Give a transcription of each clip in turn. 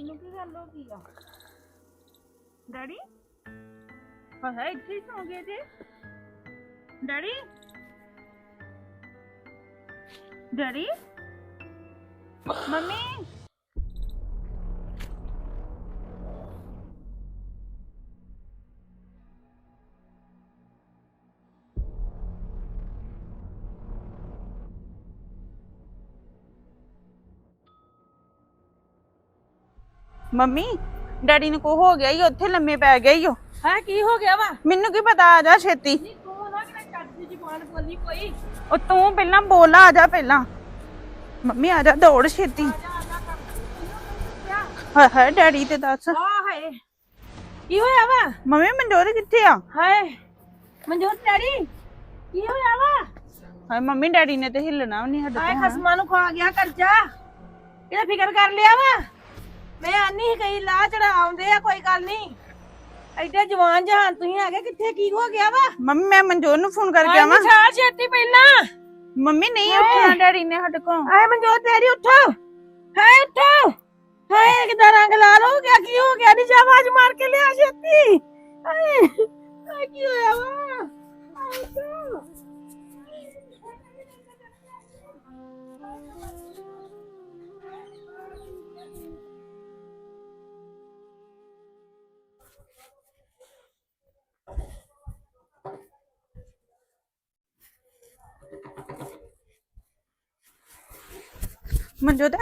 Daddy ਨੂੰ ਕੀ ਗੱਲ ਹੋ ਗਈ ਆ? ਡੈਡੀ? ਹਾਂ ਹੈ ਇੱਥੇ ਹੀ ਸੌਂ ਗਏ ਜੇ। Daddy? Daddy? Mummy? Mummy daddy ਨੂੰ ਕੋ ਹੋ ਗਿਆ ਈ ਉੱਥੇ ਲੰਮੇ ਪੈ ਗਏ ਈ ਓ ਹੈ ਕੀ ਹੋ ਗਿਆ ਵਾ? ਮੈਨੂੰ ਕੀ ਪਤਾ ਆ ਜਾ ਛੇਤੀ। ਨਹੀਂ ਤੂੰ ਨਾ ਕਿਹੜਾ ਚੱਜ ਦੀ ਜ਼ੁਬਾਨ ਬੋਲੀ ਕੋਈ। ਉਹ ਤੂੰ ਪਹਿਲਾਂ ਬੋਲ ਆ ਜਾ ਪਹਿਲਾਂ। ਮੰਮੀ ਆ ਜਾ ਦੌੜ ਛੇਤੀ। ਹਾਏ ਹਾਏ ਡੈਡੀ ਤੇ ਦੱਸ। ਕੀ ਹੋਇਆ ਵਾ? ਮੰਮੀ ਮਨਜੋਤ ਕਿੱਥੇ ਆ? ਹਾਏ। ਮਨਜੋਤ ਡੈਡੀ ਕੀ ਹੋਇਆ ਵਾ? ਹਾਏ ਮੰਮੀ ਡੈਡੀ ਨੇ ਤੇ ਹਿੱਲਣਾ ਵੀ ਨਹੀਂ ਹਾਏ ਹਟਦਾ ਖਸਮਾਂ ਨੂੰ ਖਾ ਗਿਆ ਕਰਜ਼ਾ। ਇਹਦਾ ਫਿਕਰ ਕਰ ਲਿਆ ਵਾ? ਮੈਂ ਆਨੀ ਕਈ ਲਾ ਚੜਾ ਆਉਂਦੇ ਆ ਕੋਈ ਗੱਲ ਨਹੀਂ। ਐਡੇ ਜਵਾਨ ਜਹਾਨ ਤੁਸੀਂ ਹੈਗੇ ਕਿੱਥੇ ਕੀ ਹੋ ਗਿਆ ਵਾ? ਮੰਮੀ ਮੈਂ ਮਨਜੋਤ ਨੂੰ ਫੋਨ ਕਰਕੇ ਆਵਾਂ। ਛਾ ਛੇਤੀ ਪਹਿਲਾਂ। ਮੰਮੀ ਨਹੀਂ ਉੱਠਣਾ ਡੈਡੀ ਨੇ ਹਟ ਕੋ ਹਾਏ ਮਨਜੋਤ ਡੈਡੀ ਉੱਠੋ। ਹਾਏ ਉੱਠੋ। ਹਾਏ ਕਿਦਾਂ ਰੰਗ ਲਾਲ ਹੋ ਗਿਆ ਕੀ ਹੋ ਗਿਆ? ਨੀ ਜਾ ਆਵਾਜ਼ ਮਾਰ ਕੇ ਲਿਆ ਛੇਤੀ। ਹਾਏ ਕੀ ਹੋਇਆ ਵਾ? ਹਾਏ ਮਨਜੋਤ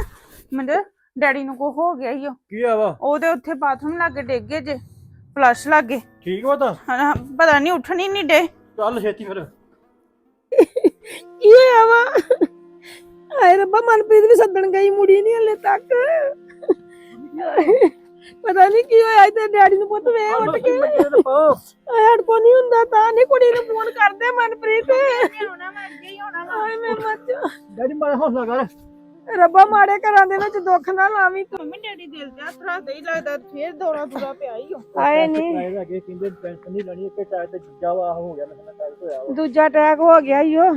ਮਨਜੋਤ ਡੈਡੀ ਨੂੰ ਕੋ ਹੋ ਗਿਆ ਈ ਓ। ਕੀ ਆ ਵਾ? ਉਹਦੇ ਉੱਥੇ ਬਾਥਰੂਮ ਲਾਗੇ ਡਿੱਗ ਗਏ ਜੇ ਫਲਸ਼ ਲੱਗੇ। ਠੀਕ ਵਾ ਤਾਂ? ਪਤਾ ਨਹੀਂ ਉੱਠਣੀ ਨਹੀਂ ਡੇ ਚੱਲ ਛੇਤੀ ਫਿਰ। ਕੀ ਹੋਇਆ ਵਾ? ਹਾਏ ਰੱਬਾ ਮਨਪ੍ਰੀਤ ਵੀ ਸੱਦਣ ਗਈ ਮੁੜੀ ਨਹੀਂ ਹਲੇ ਤੱਕ। ਪਤਾ ਨਹੀਂ ਕੀ ਹੋਇਆ ਤੇ ਡੈਡੀ ਨੂੰ ਪੁੱਤ ਵੇ ਉੱਠ ਕੇ। ਕੋ ਨਹੀਂ ਹੁੰਦਾ ਤਾਂ ਨਹੀਂ ਕੁੜੀ ਨੂੰ ਫੋਨ ਕਰਦੇ ਮਨਪ੍ਰੀਤ। ਹੋਣਾ ਮੈਂ ਹੋਣਾ ਮੈਂ ਮਰ ਜਾ। ਡੈਡੀ ਮਾੜਾ ਹੌਸਲਾ ਕਰ। ਰੱਬਾ ਮਾੜੇ ਘਰਾਂ ਦੇ ਵਿੱਚ ਦੁੱਖ ਨਾ ਲਾਵੀਂ ਤੂੰ। ਮੰਮੀ ਡੈਡੀ ਦਿਲ ਤੇ ਹੱਥ ਰੱਖਦੇ ਹੀ ਲੱਗਦਾ ਫੇਰ ਦੌੜਾ ਦੂਰਾ ਪਿਆ ਹੀ ਓ। ਹਾਏ ਨਹੀਂ। ਟਾਇਰ ਹੈਗੇ ਕਹਿੰਦੇ ਟੈਨਸ਼ਨ ਨਹੀਂ ਲੈਣੀ ਇੱਕ ਟਾਇਰ ਤੇ ਜੀਜਾ ਵਾ ਹੋ ਗਿਆ ਮੈਂ ਟਾਇਰ ਹੋਇਆ ਵਾ। ਦੂਜਾ ਅਟੈਕ ਹੋ ਗਿਆ ਈਓ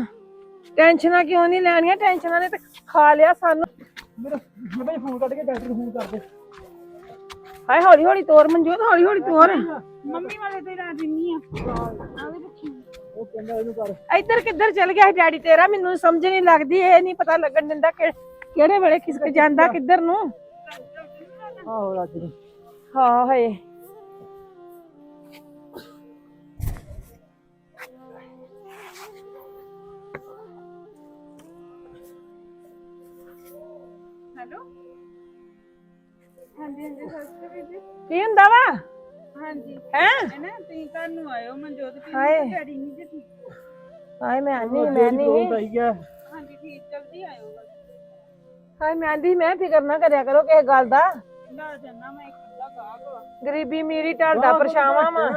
ਟੈਨਸ਼ਨਾਂ ਕਿਉਂ ਨਹੀਂ ਲੈਣੀਆਂ? ਟੈਨਸ਼ਨਾਂ ਨੇ ਤੇ ਖਾ ਲਿਆ ਸਾਨੂੰ। ਮੇਰਾ ਮੈਂ ਫੋਨ ਕੱਢ ਕੇ ਡਾਕਟਰ ਨੂੰ ਫੋਨ ਕਰ ਦੇ ਹਾਏ ਹੌਲੀ ਹੌਲੀ ਤੋਰ ਮਨਜੋਤ ਹੌਲੀ ਹੌਲੀ ਤੋਰ ਮੰਮੀ ਵਾਲੇ ਤੇ ਰਾਜੀ ਨਹੀਂ ਆ। ਉਹ ਕਹਿੰਦਾ ਇਹਨੂੰ ਕਰ। ਇੱਧਰ ਕਿੱਧਰ ਚਲ ਗਿਆ ਸੀ ਡੈਡੀ ਤੇਰਾ? ਮੈਨੂੰ ਸਮਝ ਨਹੀਂ ਲੱਗਦੀ ਇਹ ਨਹੀਂ ਪਤਾ ਲੱਗਣ ਦਿੰਦਾ ਕਿ ਕਿਹੜੇ ਵੇਲੇ ਖਿਸਕ ਜਾਂਦਾ ਕਿੱਧਰ ਨੂੰ? ਆਹੋ ਰਾਜ ਨੂੰ ਹਾਂ ਹਾਏ। ਹੈਲੋ? ਹਾਂਜੀ ਹਾਂਜੀ ਸਤਿ ਸ਼੍ਰੀ ਜੀ। ਕੀ ਹੁੰਦਾ ਵਾ? ਹਾਂਜੀ। ਹੈ? ਇਹ ਨਾ ਤੁਸੀਂ ਘਰ ਨੂੰ ਆਇਓ ਮਨਜੋਤ ਕੀ ਹਾਏ। ਡੈਡੀ ਨਹੀਂ ਜੇ। ਠੀਕ ਹਾਏ ਮੈਂ ਆਨੀ ਉਹ ਮੈਂ ਨਹੀਂ ਆਈ ਗਿਆ ਹਾਏ ਮੈਂ ਆਂਦੀ ਮੈਂ ਫਿਕਰ ਨਾ ਕਰਿਆ ਕਰੋ ਕਿਸੇ ਗੱਲ ਦਾ। ਲਾ ਜਾਣਾ ਮੈਂ ਇਕੱਲਾ ਗਾਹਕ। ਵਾ ਗਰੀਬੀ ਮੇਰੀ ਢਲਦਾ ਪਰਛਾਵਾਂ ਵਾ।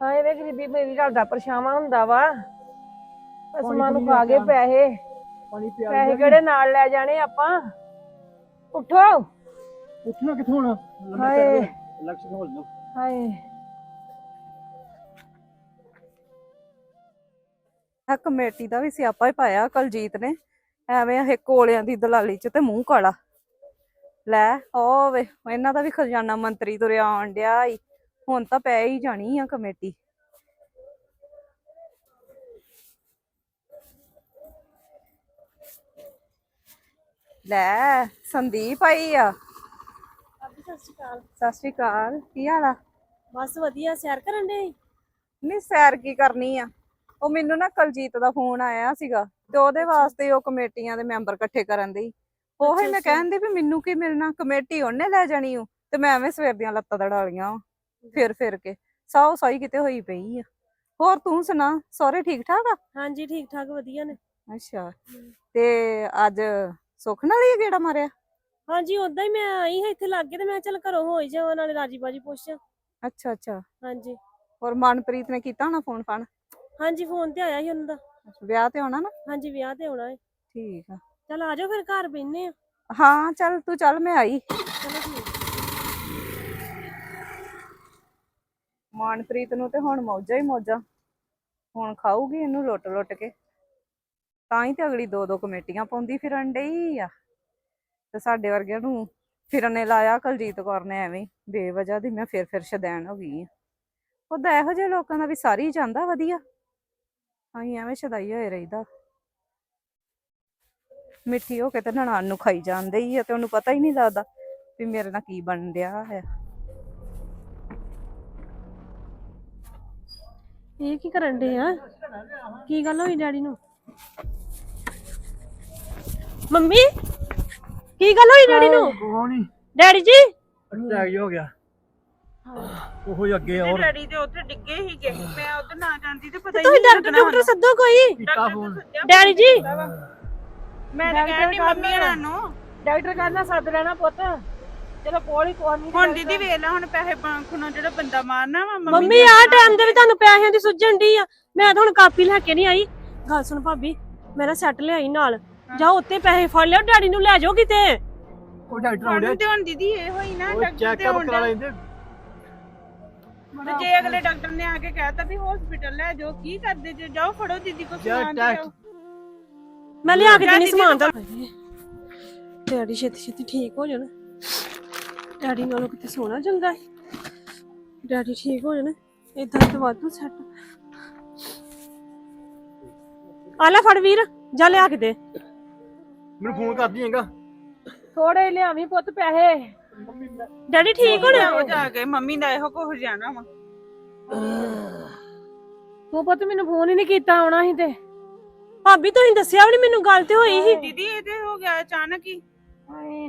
ਹਾਏ ਵੇ ਗਰੀਬੀ ਮੇਰੀ ਢਲਦਾ ਪਰਛਾਵਾਂ ਹੁੰਦਾ ਵਾ। ਅਸਮਾਨ ਨੂੰ ਖਾ ਗਏ ਪੈਸੇ। ਪਾਣੀ ਪਿਆ ਪੈਸੇ ਕਿਹੜੇ ਨਾਲ ਲੈ ਜਾਣੇ ਆਪਾਂ? ਉੱਠੋ। ਉੱਠਣਾ ਕਿੱਥੋਂ ਹੋਣਾ? ਹਾਏ। ਲਕਸ਼ ਹੋਲ ਨੂੰ ਹਾਏ। ਆ ਕਮੇਟੀ ਦਾ ਵੀ ਸਿਆਪਾ ਹੀ ਪਾਇਆ ਕਲਜੀਤ ਨੇ। ਐਵੇਂ ਇਹ ਕੋਲਿਆਂ ਦੀ ਦਲਾਲੀ ਚ ਤੇ ਮੂੰਹ ਕਾਲਾ। ਲੈ ਉਹ ਵੇ ਇਹਨਾਂ ਦਾ ਵੀ ਖਜ਼ਾਨਾ ਮੰਤਰੀ ਤੁਰਿਆ ਆਉਣ ਡਿਆ ਈ। ਹੁਣ ਤਾਂ ਪੈ ਹੀ ਜਾਣੀ ਆ ਕਮੇਟੀ। ਲੈ ਸੰਦੀਪ ਆਈ ਆ। ਸਤਿ ਸ਼੍ਰੀ ਅਕਾਲ। ਸਤਿ ਸ਼੍ਰੀ ਅਕਾਲ ਕੀ ਹਾਲ ਆ? ਬਸ ਵਧੀਆ ਸੈਰ ਕਰਨ ਦੇ ਨਹੀਂ ਸੈਰ ਕੀ ਕਰਨੀ ਆ? ਉਹ ਮੈਨੂੰ ਨਾ ਕਲਜੀਤ ਦਾ ਫੋਨ ਆਇਆ ਸੀਗਾ। ਤੇ ਉਹਦੇ ਵਾਸਤੇ ਉਹ ਕਮੇਟੀਆਂ ਦੇ ਮੈਂਬਰ ਇਕੱਠੇ ਕਰਨ ਦੀ ਉਹੀ ਮੈਂ ਕਹਿੰਦੀ ਵੀ ਮੈਨੂੰ ਕੀ ਮਿਲਣਾ ਕਮੇਟੀ ਉਹਨੇ ਲੈ ਜਾਣੀ ਓ ਤੇ ਮੈਂ ਐਵੇਂ ਸਵੇਰ ਦੀਆਂ ਲੱਤਾਂ ਦੜਾਲੀਆਂ ਵਾਂ, ਫਿਰ ਫਿਰ ਕੇ। ਸਾਉ ਸਾਈ ਕਿਤੇ ਹੋਈ ਪਈ ਆ। ਹੋਰ ਤੂੰ ਸੁਣਾ ਸਹੁਰੇ ਠੀਕ ਠਾਕ ਆ? ਹਾਂਜੀ ਠੀਕ ਠਾਕ ਵਧੀਆ ਨੇ। ਅੱਛਾ ਤੇ ਅੱਜ ਸੁੱਖ ਨਾਲ ਹੀ ਗੇੜਾ ਮਾਰਿਆ? ਹਾਂਜੀ ਉਦਾਂ ਹੀ ਮੈਂ ਆਈ ਹਾਂ ਇੱਥੇ ਲੱਗੇ ਤੇ ਮੈਂ ਚੱਲ ਘਰੋਂ ਹੋ ਹੀ ਜਾਵਾਂ ਨਾਲੇ ਰਾਜੀ ਬਾਜੀ ਪੁੱਛ ਅੱਛਾ ਅੱਛਾ। ਹਾਂਜੀ। ਹੋਰ ਮਨਪ੍ਰੀਤ ਨੇ ਕੀਤਾ ਹੋਣਾ ਫੋਨ ਫਾਨ? ਹਾਂਜੀ ਫੋਨ ਤੇ ਆਇਆ ਸੀ ਉਹਨਾਂ ਦਾ ਵਿਆਹ ਤੇ ਆਉਣਾ ਨਾ? ਹਾਂਜੀ ਵਿਆਹ ਤੇ ਆਉਣਾ ਹੈ ਠੀਕ ਆ। ਚੱਲ ਆ ਜਾਓ ਫਿਰ ਘਰ ਬੈਠਨੇ ਆ। ਹਾਂ ਚੱਲ ਤੂੰ ਚੱਲ ਮੈਂ ਆਈ। ਚਲੋ ਠੀਕ। ਮਾਨਪ੍ਰੀਤ ਨੂੰ ਤੇ ਹੁਣ ਮੌਜਾਂ ਹੀ ਮੌਜਾਂ। ਹੁਣ ਖਾਊਗੀ ਇਹਨੂੰ ਲੁੱਟ ਲੁੱਟ ਕੇ। ਤਾਂ ਹੀ ਤੇ ਅਗਲੀ ਦੋ ਦੋ ਕਮੇਟੀਆਂ ਪਾਉਂਦੀ ਫਿਰਨ ਡਈ ਆ। ਤੇ ਸਾਡੇ ਵਰਗਿਆਂ ਨੂੰ ਫਿਰਨੇ ਲਾਇਆ ਕਲਜੀਤ ਕੌਰ ਨੇ ਐਵੇਂ ਹੀ, ਬੇਵਜ੍ਹਾ ਦੀ ਮੈਂ ਫਿਰ ਫਿਰ ਸ਼ਦੈਣ ਹੋ ਗਈ ਆ। ਉਹਦਾ ਇਹੋ ਜਿਹੇ ਲੋਕਾਂ ਦਾ ਵੀ ਸਾਰੀ ਜਾਂਦਾ ਵਧੀਆ। ਅਸੀਂ ਐਵੇਂ ਸ਼ਦਾਈ ਹੋਏ ਰਹੀਦਾ। ਮਿੱਠੀ ਹੋ ਕੇ ਤੇ ਨਨਾਣ ਨੂੰ ਖਾਈ ਜਾਂਦੇ ਹੀ ਆ ਤੇ ਉਹਨੂੰ ਪਤਾ ਹੀ ਨਹੀਂ ਲੱਗਦਾ ਵੀ ਮੇਰੇ ਨਾਲ ਕੀ ਬਣ ਰਿਹਾ ਹੈ। ਇਹ ਕੀ ਕਰਨ ਦੇ ਆ? ਕੀ ਗੱਲ ਹੋਈ ਡੈਡੀ ਨੂੰ? ਮੰਮੀ ਕੀ ਗੱਲ ਹੋਈ ਡੈਡੀ ਨੂੰ? ਡੈਡੀ ਜੀ? ਅਟੈਕ ਹੋ ਗਿਆ। ਉਹੋ ਹੀ ਅੱਗੇ ਤੇ ਹੋਰ ਡੈਡੀ ਤੇ ਉੱਥੇ ਡਿੱਗੇ ਸੀਗੇ। ਮੈਂ ਉਧਰ ਨਾ ਜਾਂਦੀ ਤੇ ਪਤਾ ਹੀ ਤੁਸੀਂ ਨਹੀਂ ਡਾਕਟਰ ਡਾਕਟਰ ਸੱਦੋ ਕੋਈ? ਕੀਤਾ ਫੋਨ ਡੈਡੀ ਜੀ। ਮੈਂ ਤਾਂ ਕਹਿੰਦੀ ਮੰਮੀ ਹਣਾ ਨੂੰ ਡਾਕਟਰ ਕਰਨਾ ਸੱਦ ਲੈਣਾ ਪੁੱਤ। ਚਲੋ ਕੋਲ ਹੀ ਕੋਈ ਨਹੀਂ ਹੁਣ ਦੀਦੀ ਵੇਖ ਲੈ ਹੁਣ ਪੈਸੇ ਖੁਣਾ ਜਿਹੜਾ ਬੰਦਾ ਮਾਰਨਾ ਵਾ ਮੰਮੀ ਆ ਟਾਈਮ ਦੇ ਵੀ ਤੁਹਾਨੂੰ ਪੈਸਿਆਂ ਦੀ ਸੁੱਝਣ ਦੀ ਆ। ਮੈਂ ਤਾਂ ਹੁਣ ਕਾਪੀ ਲੈ ਕੇ ਨਹੀਂ ਆਈ। ਗੱਲ ਸੁਣ ਭਾਬੀ ਮੇਰਾ ਸੈੱਟ ਲਿਆਈ ਨਾਲ। ਜਾ ਉੱਤੇ ਪੈਸੇ ਫੜ ਲਿਓ ਡੈਡੀ ਨੂੰ ਲੈ ਜਾਓ ਕਿਤੇ। ਉਹ ਡਾਕਟਰ ਆਉਂਦੇ ਹੁਣ ਤੇ ਹੁਣ ਦੀਦੀ ਇਹ ਹੋਈ ਨਾ ਉਹ ਡਾਕਟਰ ਤੇ ਚੈੱਕਅਪ ਹੁਣ ਕਰਾ ਲੈਂਦੇ। ਤੇ ਜੇ ਅਗਲੇ ਡਾਕਟਰ ਨੇ ਆ ਕੇ ਕਹਿਤਾ ਵੀ ਹਸਪੀਟਲ ਲੈ ਜਾਓ ਕੀ ਕਰਦੇ ਜੇ? ਜਾਓ ਫੜੋ ਦੀਦੀ ਕੋ ਸਮਾਨ ਤੇ ਟੈਸਟ ਜਾਓ ਮੈਂ ਲਿਆ ਕੇ ਦੇਣੀ ਸਮਾਨ ਤਾਂ। ਡੈਡੀ ਛੇਤੀ ਛੇਤੀ ਠੀਕ ਹੋ ਜਾਣ। ਡੈਡੀ ਨਾਲੋਂ ਕਿਤੇ ਸੋਣਾ ਚੰਗਾ ਹੈ ਡੈਡੀ ਠੀਕ ਹੋ ਜਾਣ ਇਦਾਂ ਤਾਂ ਵਾਧੂ ਸੈੱਟ ਆ ਲੈ ਫੜ ਵੀਰ ਜਾ ਲਿਆ ਕੇ ਦੇ। ਮੈਨੂੰ ਫੋਨ ਕਰਦੀ ਹੈਗਾ। ਥੋੜੇ ਲਿਆਵੀਂ ਪੁੱਤ ਪੈਸੇ। ਡੈਡੀ ਠੀਕ ਹੋਣਾ? ਹੋ ਜਾ ਕੇ ਮੰਮੀ ਦਾ ਇਹੋ ਕੁਝ ਜਾਣਾ ਵਾ। ਤੂੰ ਪੁੱਤ ਮੈਨੂੰ ਫੋਨ ਹੀ ਨਹੀਂ ਕੀਤਾ ਆਉਣਾ ਸੀ ਤੇ। ਭਾਬੀ ਤੁਸੀਂ ਦੱਸਿਆ ਵੀ ਮੈਨੂੰ ਗੱਲ ਤੇ ਹੋਈ ਸੀ? ਦੀਦੀ ਇਹ ਤੇ ਹੋ ਗਿਆ ਅਚਾਨਕ ਹੀ। ਹਾਏ।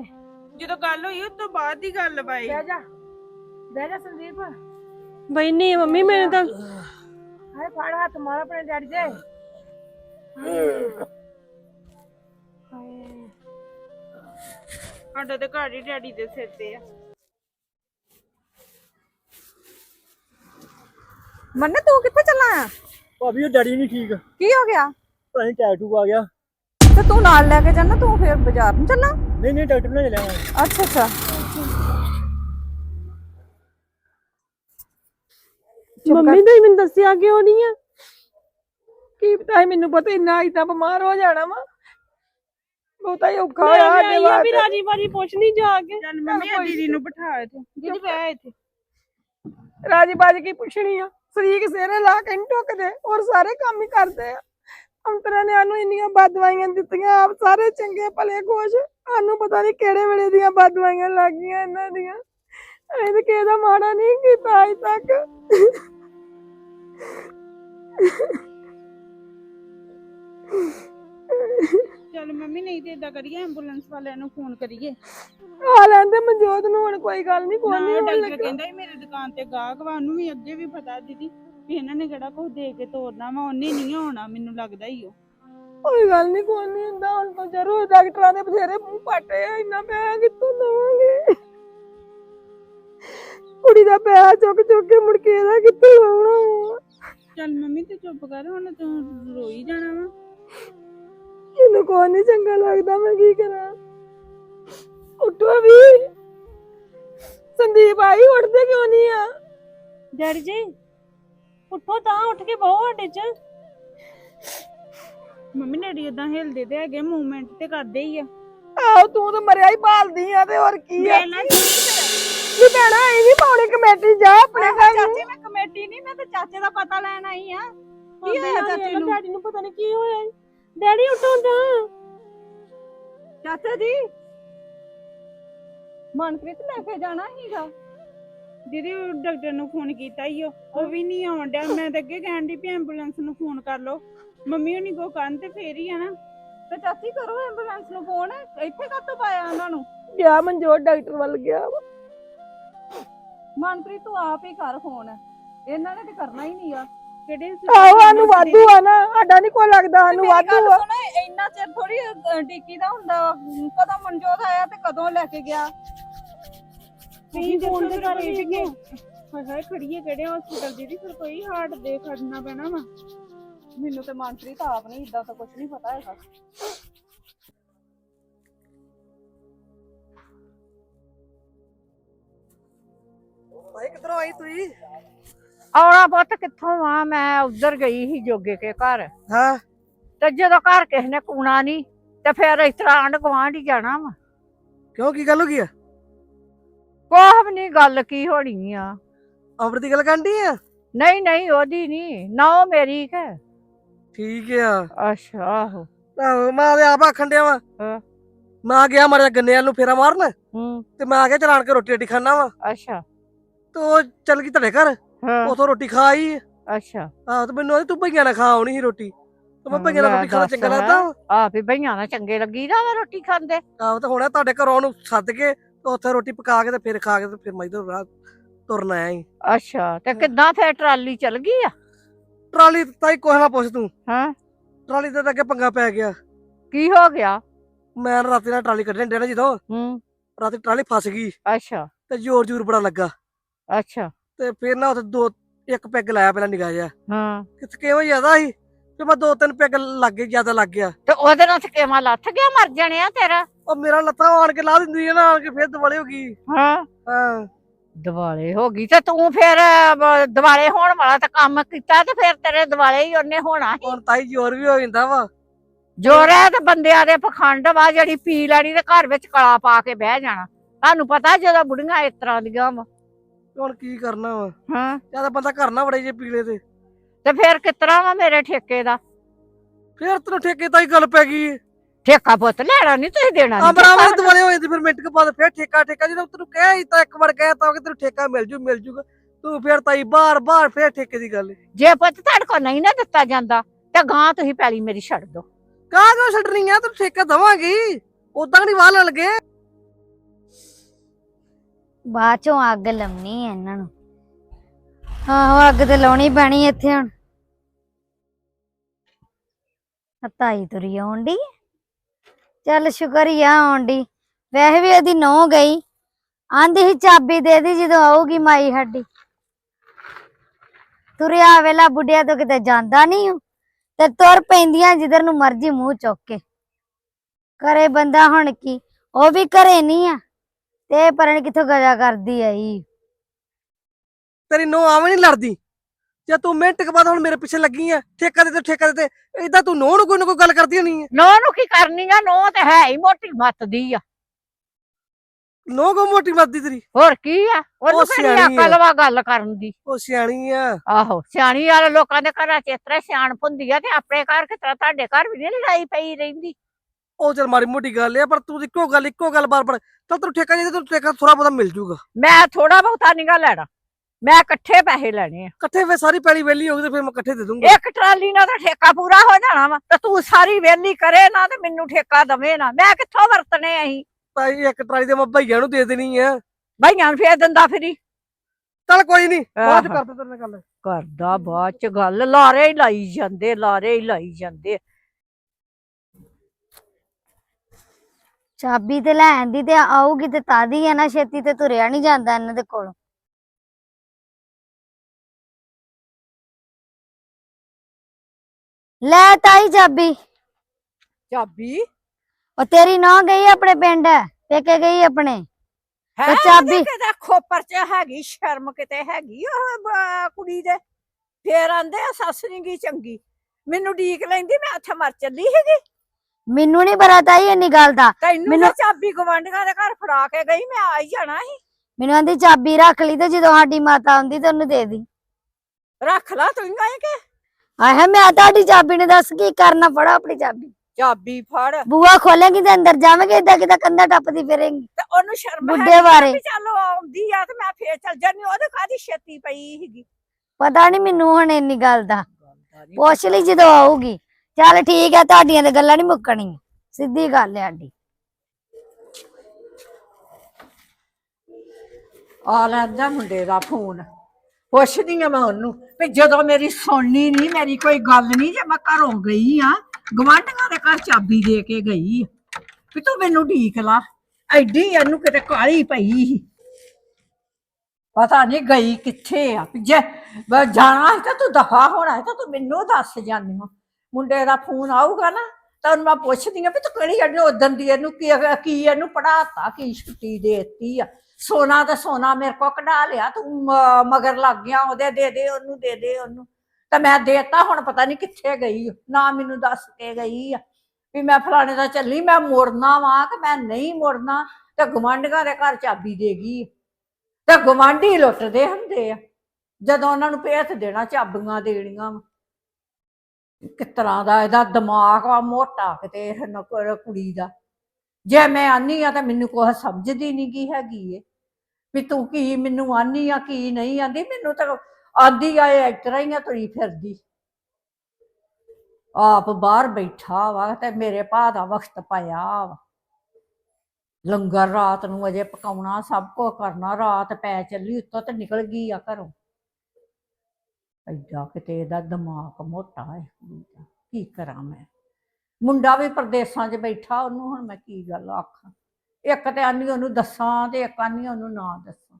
ਜਦੋਂ ਗੱਲ ਹੋਈ ਉਸ ਤੋਂ ਬਾਅਦ ਦੀ ਗੱਲ ਬਾਈ। ਬਹਿ ਜਾ। ਬਹਿ ਜਾ ਸੰਦੀਪ। ਬਈ ਨਹੀਂ ਮੰਮੀ ਮੈਨੂੰ ਤਾਂ ਹਾਏ ਫੜ ਹੱਥ ਮਾਰ ਆਪਣੇ ਡੈਡੀ ਦੇ। ਹਾਏ। ਸਾਡਾ ਤੇ ਘਰ ਹੀ ਡੈਡੀ ਦੇ ਸਿਰ ਤੇ ਆ। ਮੰਨੇ ਤੂੰ ਕਿੱਥੇ ਚੱਲਾ ਆ? ਭਾਬੀ ਉਹ ਡੈਡੀ ਨਹੀਂ ਠੀਕ। ਕੀ ਹੋ ਗਿਆ? ਪਤਾ ਨਹੀਂ ਟੈਟੂ ਆ ਗਿਆ। ਤੇ ਤੂੰ ਨਾਲ ਲੈ ਕੇ ਜਾਣਾ ਤੂੰ ਫਿਰ ਬਾਜ਼ਾਰ ਨੂੰ ਚੱਲਾਂ ਨਹੀਂ ਨਹੀਂ ਡਾਕਟਰ ਨੇ ਲਿਆ ਅੱਛਾ ਅੱਛਾ। ਮੰਮੀ ਤੁਸੀਂ ਮੈਨੂੰ ਦੱਸਿਆ ਕਿਉਂ ਨਹੀਂ ਆ? ਕੀ ਪਤਾ ਮੈਨੂੰ ਪਤਾ ਇੰਨਾ ਇਦਾਂ ਬਿਮਾਰ ਹੋ ਜਾਣਾ ਵਾ। ਬਹੁਤਾ ਹੀ ਔਖਾ ਮੈਂ ਹੋਇਆ ਆਈ ਸਾਡੇ ਆ ਵੀ ਵਾਸਤੇ ਰਾਜੀ ਬਾਜੀ ਪੁੱਛ ਨਹੀਂ ਜਾ ਕੇ। ਚੱਲ ਮੰਮੀ ਆ ਦੀਦੀ ਨੂੰ ਬਿਠਾ ਇੱਥੇ। ਦੀਦੀ ਬਹਿ ਇੱਥੇ। ਰਾਜੀ ਬਾਜੀ ਕੀ ਪੁੱਛਣੀ ਆ? ਸਰੀਕ ਸਿਰੇ ਲਾ ਕੇ ਨੀ ਟੁੱਕਦੇ ਔਰ ਸਾਰੇ ਕੰਮ ਹੀ ਕਰਦੇ ਆ। ਅੰਤਰਾ ਨੇ ਸਾਨੂੰ ਇੰਨੀਆਂ ਬਦਵਾਈਆਂ ਦਿੱਤੀਆਂ ਆਪ ਸਾਰੇ ਚੰਗੇ ਭਲੇ ਖੁਸ਼। ਸਾਨੂੰ ਪਤਾ ਨਹੀਂ ਕਿਹੜੇ ਵੇਲੇ ਦੀਆਂ ਬਦਵਾਈਆਂ ਲੱਗ ਗਈਆਂ ਇਹਨਾਂ ਦੀਆਂ। ਅਸੀਂ ਤਾਂ ਕਿਸੇ ਦਾ ਮਾੜਾ ਨਹੀਂ ਕੀਤਾ ਅਜ ਤੱਕ। ਚੱਲ ਮੰਮੀ ਨਹੀਂ ਤੇ ਏਦਾਂ ਕਰੀਏ ਐਂਬੂਲੈਂਸ ਵਾਲਿਆਂ ਨੂੰ ਫੋਨ ਕਰੀਏ। ਆ ਲੈਂਦੇ ਮਨਜੋਤ ਨੂੰ ਹੁਣ ਕੋਈ ਗੱਲ ਨਹੀਂ ਕੋਈ ਨਾ ਨਹੀਂ ਡਾਕਟਰ ਕਹਿੰਦਾ ਸੀ ਮੇਰੇ ਦੁਕਾਨ ਤੇ ਗਾਹਕ ਵਾ ਉਹਨੂੰ ਵੀ ਅੱਗੇ ਵੀ ਪਤਾ ਦੀਦੀ ਵੀ ਇਹਨਾਂ ਨੇ ਕਿਹੜਾ ਕੁਝ ਦੇ ਕੇ ਤੋਰਨਾ ਵਾ ਉਹਨੇ ਨਹੀਂ ਆਉਣਾ ਮੈਨੂੰ ਲੱਗਦਾ ਹੀ ਉਹ। ਕੋਈ ਗੱਲ ਨਹੀਂ ਕੋਈ ਨਹੀਂ ਹੁੰਦਾ ਹੁਣ ਤਾਂ ਜ਼ਰੂਰ ਡਾਕਟਰਾਂ ਦੇ ਬਥੇਰੇ ਮੂੰਹ ਪਾਟੇ ਆ ਇੰਨਾ ਪੈਸਾ ਕਿੱਥੋਂ ਲਵਾਂਗੇ? ਕੁੜੀ ਦਾ ਪੈਸਾ ਚੁੱਕ ਚੁੱਕ ਕੇ ਮੁੜ ਕੇ ਇਹਦਾ ਕਿੱਥੋਂ ਲਾਉਣਾ? ਚੱਲ ਮੰਮੀ ਤੇ ਚੁੱਪ ਕਰ ਹੁਣ ਤੂੰ ਰੋਈ ਜਾਣਾ ਵਾ। ਮੈਨੂੰ ਕੋਈ ਨਹੀਂ ਚੰਗਾ ਲੱਗਦਾ ਮੈਂ ਕੀ ਕਰਾਂ? ਉੱਠੋ ਵੀ। ਸੰਦੀਪ ਆਈ ਉੱਠਦੇ ਕਿਉਂ ਨਹੀਂ ਆ? ਡੈਡੀ ਜੀ ਉੱਠੋ ਤਾਂ ਉੱਠ ਕੇ ਬਹੁ ਸਾਡੇ ਚ। ਮੰਮੀ ਡੈਡੀ ਏਦਾਂ ਹਿਲਦੇ ਤੇ ਹੈਗੇ ਮੂਵਮੈਂਟ ਤੇ ਕਰਦੇ ਹੀ ਆ। ਆਹੋ ਤੂੰ ਤਾਂ ਮਰਿਆ ਹੀ ਭਾਲਦੀ ਆ ਤੇ ਹੋਰ ਕੀ ਆ? ਵੇਲਾ ਵੀ ਭੈਣਾ ਇਹ ਨਹੀਂ ਪਾਉਣੀ ਕਮੇਟੀ ਜਾ ਆਪਣੇ ਘਰ ਨੂੰ। ਚਾਚੀ ਮੈਂ ਕਮੇਟੀ ਨਹੀਂ ਮੈਂ ਤੇ ਚਾਚੇ ਦਾ ਪਤਾ ਲੈਣ ਆਈ ਆ। ਕੀ ਹੋਇਆ ਚਾਚੀ ਨੂੰ? ਡੈਡੀ ਨੂੰ ਪਤਾ ਨਹੀਂ ਕੀ ਹੋਇਆ। ਡੈਡੀ ਉੱਠੋ ਤਾਂ ਚਾਚਾ ਜੀ। ਮਨਪ੍ਰੀਤ ਲੈ ਕੇ ਜਾਣਾ ਹੀਗਾ ਦੀਦੀ ਉਹ ਡਾਕਟਰ ਨੂੰ ਫੋਨ ਕੀਤਾ ਹੀ ਉਹ ਉਹ ਵੀ ਨਹੀਂ ਆਉਣ ਡਿਆ। ਮੈਂ ਤਾਂ ਅੱਗੇ ਕਹਿਣ ਦੀ ਵੀ ਐਂਬੂਲੈਂਸ ਨੂੰ ਫੋਨ ਕਰ ਲਓ। ਮੰਮੀ ਹੋਣੀ ਕੋ ਕਰਨ ਤੇ ਫੇਰ ਹੀ ਆ ਨਾ। ਤੇ ਚਾਚੀ ਕਰੋ ਐਂਬੂਲੈਂਸ ਨੂੰ ਫੋਨ। ਇੱਥੇ ਕਾਹਤੋਂ ਪਾਇਆ ਉਹਨਾਂ ਨੂੰ? ਗਿਆ ਮਨਜੋਤ ਡਾਕਟਰ ਵੱਲ ਗਿਆ ਵਾ। ਮਨਪ੍ਰੀਤ ਤੂੰ ਆਪ ਹੀ ਕਰ ਫੋਨ। ਇਹਨਾਂ ਨੇ ਤੇ ਕਰਨਾ ਹੀ ਨਹੀਂਗਾ ਕਿਹੜੇ ਆਹੋ ਸਾਨੂੰ ਵਾਧੂ ਆ ਨਾ ਸਾਡਾ ਨਹੀਂ ਕੋਈ ਲੱਗਦਾ ਸਾਨੂੰ ਵਾਧੂ ਆ। ਇੰਨਾ ਚਿਰ ਥੋੜੀ ਡਿੱਕੀ ਦਾ ਹੁੰਦਾ ਵਾ। ਕਦੋਂ ਮਨਜੋਤ ਆਇਆ ਤੇ ਕਦੋਂ ਲੈ ਕੇ ਗਿਆ? ਤੁਸੀਂ ਫੋਨ ਤੇ ਕਰ ਰਹੇ ਹਾਏ ਹਾਏ ਖੜੀਏ ਕਿਹੜੇ ਹਸਪੀਟਲ ਦੀਦੀ ਫਿਰ ਕੋਈ ਹਾਰਟ ਦੇ ਖੜਨਾ ਪੈਣਾ ਵਾ। ਮੈਨੂੰ ਤੇ ਮਨਪ੍ਰੀਤ ਆਪ ਨਹੀਂ ਇਦਾਂ ਤਾਂ ਕੁਝ ਨਹੀਂ ਪਤਾ ਹੈਗਾ। ਭਾਈ ਕਿੱਧਰੋਂ ਆਈ ਤੁਸੀਂ? ਆਉਣਾ ਪੁੱਤ ਕਿੱਥੋਂ ਆ? ਮੈਂ ਉਧਰ ਗਈ ਸੀ ਜੋਗੇ ਕੇ ਘਰ। ਹਾਂ। ਤੇ ਜਦੋਂ ਘਰ ਕਿਸੇ ਨੇ ਕੂਣਾ ਨਹੀਂ ਤੇ ਫਿਰ ਇਸ ਤਰ੍ਹਾਂ ਆਂਢ ਗੁਆਂਢ ਹੀ ਜਾਣਾ ਵਾ। ਕਿਉਂ? ਕੀ ਗੱਲ ਹੋ ਗਈ ਆ? ਕੋਹ ਵੀ ਨਹੀਂ ਗੱਲ ਕੀ ਹੋਣੀ ਆ। ਅਮਰ ਦੀ ਗੱਲ ਕਰਨੀ ਆ? ਨਹੀਂ ਨਹੀਂ ਉਹਦੀ ਨਹੀਂ। ਨਾ ਮੇਰੀ ਕਿ ਠੀਕ ਆ। ਅੱਛਾ ਆਹੋ। ਆਹੋ, ਮੈਂ ਤੇ ਆਪ ਆਖਣ ਡਿਆ ਵਾ। ਹਾਂ। ਮੈਂ ਗਿਆ ਮਾਰੇ ਗੰਨਿਆਂ ਨੂੰ ਫੇਰਾ ਮਾਰਨ। ਹੂੰ। ਤੇ ਮੈਂ ਆ ਗਿਆ ਚਲਾਣ ਕੇ ਰੋਟੀ ਰੋਟੀ ਖਾਣਾ ਵਾ। ਅੱਛਾ। ਤੇ ਉਹ ਚੱਲ ਗਈ ਤੁਹਾਡੇ ਘਰ। ਹਾਂ। ਉਥੋਂ ਰੋਟੀ ਖਾ ਆਈ ਅੱਛਾ। ਆਹ ਤੇ ਮੈਨੂੰ ਤੂੰ ਭਈਆਂ ਨਾਲ ਖਾ ਆਉਣੀ ਸੀ ਰੋਟੀ। ਤੇ ਮੈਂ ਭਈਆਂ ਨਾਲ ਰੋਟੀ ਖਾਣਾ ਚੰਗਾ ਹੈਂ। ਲੱਗਦਾ। ਵਾ। ਆ ਵੀ ਭਈਆਂ ਨਾਲ ਚੰਗੇ ਲੱਗੀ ਦਾ ਵਾ ਰੋਟੀ ਖਾਂਦੇ। ਆਹੋ ਤੇ ਹੁਣ ਇਹ ਤੁਹਾਡੇ ਘਰੋਂ ਉਹਨੂੰ ਸੱਦ ਕੇ ਤੇ ਉੱਥੇ ਰੋਟੀ ਪਕਾ ਕੇ ਤੇ ਫਿਰ ਖਾ ਕੇ ਤੇ ਫਿਰ ਮੈਂ ਇਧਰ ਰਾਹ ਤੁਰਨਾ ਆਇਆ ਸੀ ਅੱਛਾ ਤੇ ਕਿੱਦਾਂ ਫੇਰ ਟਰਾਲੀ ਚਲ ਗਈ ਆ? ਟਰਾਲੀ ਤਾਈ ਕੋਈ ਨਾ ਪੁੱਛ ਤੂੰ। ਹਾਂ। ਟਰਾਲੀ ਤੇ ਤਾਂ ਅੱਗੇ ਪੰਗਾ ਪੈ ਗਿਆ। ਕੀ ਹੋ ਗਿਆ? ਮੈਂ ਰਾਤੀ ਨਾਲ ਟਰਾਲੀ ਕੱਢਣ ਡਿਆ ਨਾ ਜਦੋਂ। ਹੂੰ। ਰਾਤੀ ਟਰਾਲੀ ਫਸ ਗਈ। ਅੱਛਾ। ਤੇ ਜ਼ੋਰ ਜ਼ੋਰ ਬੜਾ ਲੱਗਾ। ਅੱਛਾ। ਤੇ ਫਿਰ ਨਾ ਉੱਥੇ ਦੋ ਇੱਕ ਪੈਗ ਲਾਇਆ ਪਹਿਲਾਂ ਨਿਗਾਹ ਜਿਹਾ। ਹਾਂ। ਕਿਤੇ ਕਿਉਂ ਜ਼ਿਆਦਾ ਸੀ? ਤੇ ਮੈਂ ਦੋ ਤਿੰਨ ਪੈਗ ਲੱਗ ਗਏ ਜ਼ਿਆਦਾ ਲੱਗ ਗਿਆ। ਤੇ ਉਹਦੇ ਨਾਲ ਸਕੇਮਾ ਲੱਥ ਗਿਆ ਮਰ ਜਾਣੇ ਆ ਤੇਰਾ? ਉਹ ਮੇਰਾ ਲੱਤਾਂ ਆਣ ਕੇ ਲਾ ਦਿੰਦੀ ਹੈ ਨਾ ਆਣ ਕੇ ਫਿਰ ਦੁਬਾਰੇ ਹੋ ਗਈ। ਹਾਂ। ਹਾਂ। ਦਿਵਾਲੇ ਹੋ ਗਈ ਤੇ ਤੂੰ ਫੇਰ ਦਿਵਾਲੇ ਹੋਣ ਵਾਲਾ ਤਾਂ ਕੰਮ ਕੀਤਾ ਤੇ ਫਿਰ ਤੇਰੇ ਦਿਵਾਲੇ ਹੀ ਉਹਨੇ ਹੋਣਾ ਸੀ। ਹੁਣ ਤਾਈ ਜ਼ੋਰ ਵੀ ਹੋ ਜਾਂਦਾ ਵਾ। ਜੋਰ ਹੈ ਤੇ ਬੰਦਿਆਂ ਦੇ ਪਖੰਡ ਵਾ ਜਿਹੜੀ ਪੀ ਲੈਣੀ ਤੇ ਘਰ ਵਿੱਚ ਕਲਾ ਪਾ ਕੇ ਬਹਿ ਜਾਣਾ। ਤੁਹਾਨੂੰ ਪਤਾ ਜਦੋਂ ਬੁੜੀਆਂ ਇਸ ਤਰ੍ਹਾਂ ਦੀਆਂ ਵਾ। ਹੁਣ ਕੀ ਕਰਨਾ ਵਾ? ਹਾਂ। ਜ਼ਿਆਦਾ ਬੰਦਾ ਘਰ ਨਾ ਵੜੇ ਜੇ ਪੀਲੇ ਤੇ। ਤੇ ਫਿਰ ਕਿਸ ਤਰ੍ਹਾਂ ਵਾ ਮੇਰੇ ਠੇਕੇ ਦਾ? ਫਿਰ ਤੈਨੂੰ ਠੇਕੇ ਤਾਈ ਗੱਲ ਪੈ ਗਈ ਠੇਕਾ ਪੁੱਤ ਲੈਣਾ ਨਹੀਂ ਤੁਸੀਂ ਦੇਣਾ ਨੀ ਅਮਰਾ ਠੇਕਾ। ਮੇਰੇ ਦੁਬਾਰੇ ਹੋ ਜਾਂਦੀ ਫਿਰ ਮਿੰਟ ਕੇ ਬਾਅਦ ਫਿਰ ਠੇਕਾ ਠੇਕਾ ਜਦੋਂ ਤੈਨੂੰ ਕਹਿ ਹੀ ਤਾਂ ਇੱਕ ਵਾਰ ਕਹਿ ਤਾ ਕਿ ਤੈਨੂੰ ਠੇਕਾ ਮਿਲ ਜੂ ਮਿਲ ਜੂਗਾ ਤੂੰ ਫਿਰ ਤਾਈ ਬਾਰ ਬਾਰ ਫਿਰ ਠੇਕੇ ਦੀ ਗੱਲ ਜੇ ਪੁੱਤ ਤੁਹਾਡੇ ਕੋਲ ਨਹੀਂ ਨਾ ਦਿੱਤਾ ਜਾਂਦਾ ਤੇ ਗਾਂ ਤੁਸੀਂ ਪੈਲੀ ਮੇਰੀ ਛੱਡ ਦੋ ਕਾਹ ਕਿਉਂ ਛੱਡਣੀ ਆ? ਤੈਨੂੰ ਠੇਕਾ ਦਵਾਂਗੀ। ਉਦਾਂ ਨਹੀਂ ਵਾਹ ਲਗੇ ਬਾਅਦ ਚੋਂ ਅੱਗ ਲਾਉਣੀ ਹੈ ਇਹਨਾਂ ਨੂੰ। ਆਹੋ, ਅੱਗ ਤੇ ਲਾਉਣੀ ਪੈਣੀ ਇੱਥੇ ਹੁਣ। ਹਤਾਈ ਤੁਰੀ ਆਉਣ ਡਈ ਚੱਲ ਸ਼ੁਕਰ ਹੀ ਆ ਆਉਣ ਡਈ। ਵੈਸੇ ਵੀ ਇਹਦੀ ਨਹੁੰ ਗਈ। ਆਂਦੀ ਹੀ ਚਾਬੀ ਦੇ ਦੀ ਜਦੋਂ ਆਊਗੀ ਮਾਈ ਸਾਡੀ। ਤੁਰਿਆ ਵੇਲਾ ਬੁੱਢਿਆ ਤੋਂ ਕਿਤੇ ਜਾਂਦਾ ਨਹੀਂ ਤੇ ਤੁਰ ਪੈਂਦੀਆਂ ਜਿੱਧਰ ਨੂੰ ਮਰਜ਼ੀ ਮੂੰਹ ਚੁੱਕ ਕੇ। ਕਰੇ ਬੰਦਾ ਹੁਣ ਕੀ? ਉਹ ਵੀ ਘਰੇ ਨਹੀਂ ਆ। ਤੇ ਇਹ ਪਤਾ ਨੀ ਕਿੱਥੋਂ ਗਜਾ ਕਰਦੀ ਆਈ ਤੇਰੀ ਨੋ ਆਵੇਂ ਨਹੀਂ ਲੜਦੀ। ਜੇ ਤੂੰ ਮਿੰਟ ਕੇ ਬਾਅਦ ਹੁਣ ਮੇਰੇ ਪਿੱਛੇ ਲੱਗੀ ਆ ਠੇਕਾ ਦੇ ਤੇ ਠੇਕਾ ਦੇ ਤੇ ਇਦਾਂ ਤੂੰ ਨੋ ਨੂੰ ਕੋਈ ਨਾ ਕੋਈ ਗੱਲ ਕਰਦੀ ਹੋਣੀ ਹੈ ਨੋ ਨੂੰ ਕੀ ਕਰਨੀ ਆ? ਨੋ ਤੇ ਹੈ ਹੀ ਮੋਟੀ ਮੱਤ ਦੀ ਆ। ਨੋ ਕੋ ਮੋਟੀ ਮੱਦੀ ਤੇਰੀ? ਹੋਰ ਕੀ ਆ? ਉਹਨੂੰ ਉਹ ਕਿਹੜੀ ਸਿਆਣੀ ਆ। ਅਕਲ ਵਾ ਗੱਲ ਕਰਨ ਦੀ? ਉਹ ਸਿਆਣੀ ਆ। ਆਹੋ ਸਿਆਣੀ ਵਾਲੇ ਲੋਕਾਂ ਦੇ ਘਰਾਂ 'ਚ ਇਸ ਤਰ੍ਹਾਂ ਸਿਆਣਪ ਹੁੰਦੀ ਆ ਤੇ ਆਪਣੇ ਘਰ ਕਿਸ ਤਰ੍ਹਾਂ ਤੁਹਾਡੇ ਘਰ ਵੀ ਨਹੀਂ ਲੜਾਈ ਪਈ ਰਹਿੰਦੀ? ਉਹ ਚਲ ਮਾੜੀ ਮੋਟੀ ਗੱਲ ਆ ਪਰ ਤੂੰ ਇੱਕੋ ਗੱਲ ਇੱਕੋ ਗੱਲ ਬਾਰ ਬਾਰ ਚੱਲ ਤੈਨੂੰ ਠੇਕਾ ਜੇ ਤੈਨੂੰ ਠੇਕਾ ਥੋੜਾ ਬਹੁਤਾ ਮਿਲ ਜੂਗਾ। ਮੈਂ ਥੋੜਾ ਬਹੁਤਾ ਨਿਗਾ ਲੈਣਾ। ਮੈਂ ਇਕੱਠੇ ਪੈਸੇ ਲੈਣੇ ਆ। ਇਕੱਠੇ ਫੇ ਸਾਰੀ ਪੈਲੀ ਵੇਲੀ ਹੋਊਗੀ ਤੇ ਫਿਰ ਮੈਂ ਇਕੱਠੇ ਦੇ ਦੂੰਗਾ। ਇੱਕ ਟਰਾਲੀ ਨਾਲ ਤਾਂ ਠੇਕਾ ਪੂਰਾ ਹੋ ਜਾਣਾ ਵਾ ਤੇ ਤੂੰ ਸਾਰੀ ਵੇਲੀ ਕਰੇ ਨਾ ਤੇ ਮੈਨੂੰ ਠੇਕਾ ਦਵੇ ਨਾ। ਮੈਂ ਕਿੱਥੋਂ ਵਰਤਣੇ ਅਸੀਂ? ਤਾਈ ਇੱਕ ਟਰਾਲੀ ਦੇ ਮੈਂ ਭਈਆਂ ਨੂੰ ਦੇ ਦੇਣੀ ਆ। ਭਈਆਂ ਨੂੰ ਫੇਰ ਦਿੰਦਾ ਫਿਰੀ। ਚੱਲ ਕੋਈ ਨਹੀਂ ਬਾਅਦ ਚ। ਕਰਦੇ ਤੇਰੇ ਨਾਲ ਗੱਲ। ਕਰਦਾ ਬਾਅਦ ਚ ਗੱਲ ਲਾਰੇ ਹੀ ਲਾਈ ਜਾਂਦੇ ਲਾਰੇ ਹੀ ਲਾਈ ਜਾਂਦੇ। ਚਾਬੀ ਤੇ ਲੈ ਆਂਦੀ ਤੇ ਆਊਗੀ ਤੇ ਤਾਦੀ ਆ ਨਾ ਛੇਤੀ ਤੇ ਤੁਰਿਆ ਨਹੀਂ ਜਾਂਦਾ ਇਹਨਾਂ ਦੇ ਕੋਲੋਂ। ਲੈ ਤਾਈ ਚਾਬੀ। ਚਾਬੀ? ਉਹ ਤੇਰੀ ਨੌ ਗਈ ਆਪਣੇ ਪਿੰਡ ਪੇਕੇ ਗਈ ਆਪਣੇ। ਹੈ ਤੇ ਚਾਬੀ? ਕਿਤੇ ਖੋਪਰ ਚ ਹੈਗੀ ਸ਼ਰਮ ਕਿਤੇ ਹੈਗੀ ਉਹ ਬ- ਕੁੜੀ ਦੇ। ਫੇਰ ਆਂਦੇ ਆ ਸੱਸ ਨੀ ਗੀ ਚੰਗੀ। ਮੈਨੂੰ ਢੀਕ ਲੈਂਦੀ ਮੈਂ ਇੱਥੇ ਮਰ ਚੱਲੀ ਹੈਗੀ ਮੈਨੂੰ ਨਹੀਂ ਪਤਾ ਤਾਈ ਇੰਨੀ ਗੱਲ ਦਾ। ਤੈਨੂੰ ਮੈਨੂੰ- ਚਾਬੀ ਗਵਾਂਢੀਆਂ ਦੇ ਘਰ ਫੜਾ ਕੇ ਗਈ ਮੈਂ ਆ ਹੀ ਜਾਣਾ ਸੀ। ਮੈਨੂੰ ਆਂਦੀ ਚਾਬੀ ਰੱਖ ਲਈ ਤੇ ਜਦੋਂ ਸਾਡੀ ਮਾਤਾ ਆਉਂਦੀ ਤੇ ਉਹਨੂੰ ਦੇ ਦੀ। ਰੱਖ ਲਾ ਤੂੰ ਹੀ ਕਿ? ਆਹ ਮੈਂ ਤੁਹਾਡੀ ਚਾਬੀ ਨੇ ਦੱਸ ਕੀ ਕਰਨਾ ਫੜੋ ਆਪਣੀ ਚਾਬੀ। ਚਾਬੀ ਫੜ। ਬੂਆ ਖੋਲੇਗੀ ਤੇ ਅੰਦਰ ਜਾਵੇਂਗੇ ਏਦਾਂ ਕਿਦਾਂ ਕੰਧਾ ਟੱਪਦੀ ਫਿਰੇਂਗੀ। ਤੇ ਉਹਨੂੰ ਸ਼ਰਮ ਬੁੱਢੇ ਹੈਗੀ ਆ ਬਾਰੇ। ਵੀ ਚੱਲ ਉਹ ਆਉਂਦੀ ਆ ਤੇ ਮੈਂ ਫੇਰ ਚੱਲ ਜਾਨੀ ਉਹਦੇ ਕਾਦੀ ਛੇਤੀ ਪਈ ਸੀਗੀ? ਪਤਾ ਨਹੀਂ ਮੈਨੂੰ ਹੁਣ ਇੰਨੀ ਗੱਲ ਦਾ। ਪੁੱਛ ਲਈ ਜਦੋਂ ਆਊਗੀ। ਚੱਲ ਠੀਕ ਹੈ ਤੁਹਾਡੀਆਂ ਤੇ ਗੱਲਾਂ ਨਹੀਂ ਮੁੱਕਣੀਆਂ। ਸਿੱਧੀ ਗੱਲ ਹੈ ਸਾਡੀ। ਆ ਲੈਂਦਾ ਮੁੰਡੇ ਦਾ ਫੋਨ। ਪੁੱਛਦੀ ਆ ਮੈਂ ਉਹਨੂੰ ਵੀ ਜਦੋਂ ਮੇਰੀ ਸੁਣਨੀ ਨਹੀਂ ਮੇਰੀ ਕੋਈ ਗੱਲ ਨਹੀਂ ਜੇ ਮੈਂ ਘਰੋਂ ਗਈ ਆ ਗਵਾਂਢੀਆਂ ਦੇ ਘਰ ਚਾਬੀ ਦੇ ਕੇ ਗਈ ਆ, ਵੀ ਤੂੰ ਮੈਨੂੰ ਢੀਕ ਲਾ। ਐਡੀ ਇਹਨੂੰ ਕਿਤੇ ਕਾਲੀ ਪਈ ਸੀ। ਪਤਾ ਨਹੀਂ ਗਈ ਕਿੱਥੇ ਆ। ਵੀ ਜੇ ਮੈਂ ਜਾਣਾ ਸੀ ਤਾਂ ਤੂੰ ਦਫਾ ਹੋਣਾ ਸੀ ਤਾਂ ਤੂੰ ਮੈਨੂੰ ਦੱਸ ਜਾਂਦੀ ਆ। ਮੁੰਡੇ ਦਾ ਫੋਨ ਆਊਗਾ ਨਾ, ਤਾਂ ਉਹਨੂੰ ਮੈਂ ਪੁੱਛਦੀ ਆ ਵੀ ਤੂੰ ਕਿਹੜੀ ਅੱਡੇ ਉਦਣ ਦੀ ਇਹਨੂੰ ਕੀ ਕੀ ਇਹਨੂੰ ਪੜਾਤਾ ਕੀ ਛੁੱਟੀ ਦੇਤੀ ਆ। ਸੋਨਾ ਤਾਂ ਸੋਨਾ ਮੇਰੇ ਕੋ ਕਢਾ ਲਿਆ, ਤੂੰ ਮਗਰ ਲੱਗ ਗਿਆ, ਉਹਦੇ ਦੇ ਦੇ, ਉਹਨੂੰ ਦੇ ਦੇ, ਉਹਨੂੰ। ਤਾਂ ਮੈਂ ਦੇਤਾ, ਹੁਣ ਪਤਾ ਨਹੀਂ ਕਿੱਥੇ ਗਈ, ਨਾ ਮੈਨੂੰ ਦੱਸ ਕੇ ਗਈ ਆ। ਵੀ ਮੈਂ ਫਲਾਣੇ ਦਾ ਚੱਲੀ, ਮੈਂ ਮੁੜਨਾ ਵਾਂ ਕਿ ਮੈਂ ਨਹੀਂ ਮੁੜਨਾ, ਤੇ ਗਵਾਂਢੀਆਂ ਦੇ ਘਰ ਚਾਬੀ ਦੇ ਗਈ ਤੇ ਗਵਾਂਢੀ ਲੁੱਟਦੇ ਹੁੰਦੇ ਆ, ਜਦੋਂ ਉਹਨਾਂ ਨੂੰ ਭੇਤ ਦੇਣਾ ਚਾਬੀਆਂ ਦੇਣੀਆਂ ਵਾਂ। ਕਿਸ ਤਰ੍ਹਾਂ ਦਾ ਇਹਦਾ ਦਿਮਾਗ ਆ, ਮੋਟਾ ਕਿਤੇ ਇਹ ਨੌਕਰ ਕੁੜੀ ਦਾ। ਜੇ ਮੈਂ ਆਨੀ ਆ ਤਾਂ ਮੈਨੂੰ ਕੁਛ ਸਮਝਦੀ ਨਹੀਂ ਕੀ ਹੈਗੀ ਏ ਵੀ ਤੂੰ ਕੀ ਮੈਨੂੰ ਆਨੀ ਆ, ਕੀ ਨਹੀਂ ਆਂਦੀ, ਮੈਨੂੰ ਤਾਂ ਆਂਦੀ ਆ, ਇਹ ਇਸ ਤਰ੍ਹਾਂ ਹੀ ਆ, ਤੁਰੀ ਫਿਰਦੀ। ਆਪ ਬਾਹਰ ਬੈਠਾ ਵਾ ਤੇ ਮੇਰੇ ਭਾ ਦਾ ਵਕਤ ਪਾਇਆ ਵਾ। ਲੰਗਰ ਰਾਤ ਨੂੰ ਅਜੇ ਪਕਾਉਣਾ, ਸਭ ਕੁਝ ਕਰਨਾ, ਰਾਤ ਪੈ ਚੱਲੀ, ਉੱਤੋਂ ਤੇ ਨਿਕਲ ਗਈ ਆ ਘਰੋਂ। ਐਡਾ ਕਿਤੇ ਇਹਦਾ ਦਿਮਾਗ ਮੋਟਾ ਹੈ ਕੁੜੀ ਦਾ, ਕੀ ਕਰਾਂ ਮੈਂ? ਮੁੰਡਾ ਵੀ ਪ੍ਰਦੇਸਾਂ 'ਚ ਬੈਠਾ ਉਹਨੂੰ, ਹੁਣ ਮੈਂ ਕੀ ਗੱਲ ਆਖਾਂ? ਇੱਕ ਤੇ ਆਨੀ ਉਹਨੂੰ ਦੱਸਾਂ ਤੇ ਇੱਕ ਆਨੀ ਉਹਨੂੰ ਨਾ ਦੱਸਾਂ।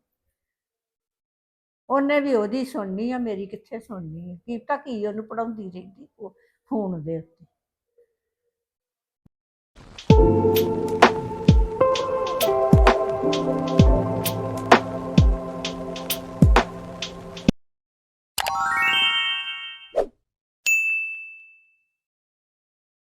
ਉਹਨੇ ਵੀ ਉਹਦੀ ਸੁਣਨੀ ਆ, ਮੇਰੀ ਕਿੱਥੇ ਸੁਣਨੀ ਆ? ਕੀ ਤਾਂ ਕੀ ਉਹਨੂੰ ਪੜਾਉਂਦੀ ਰਹਿੰਦੀ ਉਹ ਫੋਨ ਦੇ ਉੱਤੇ।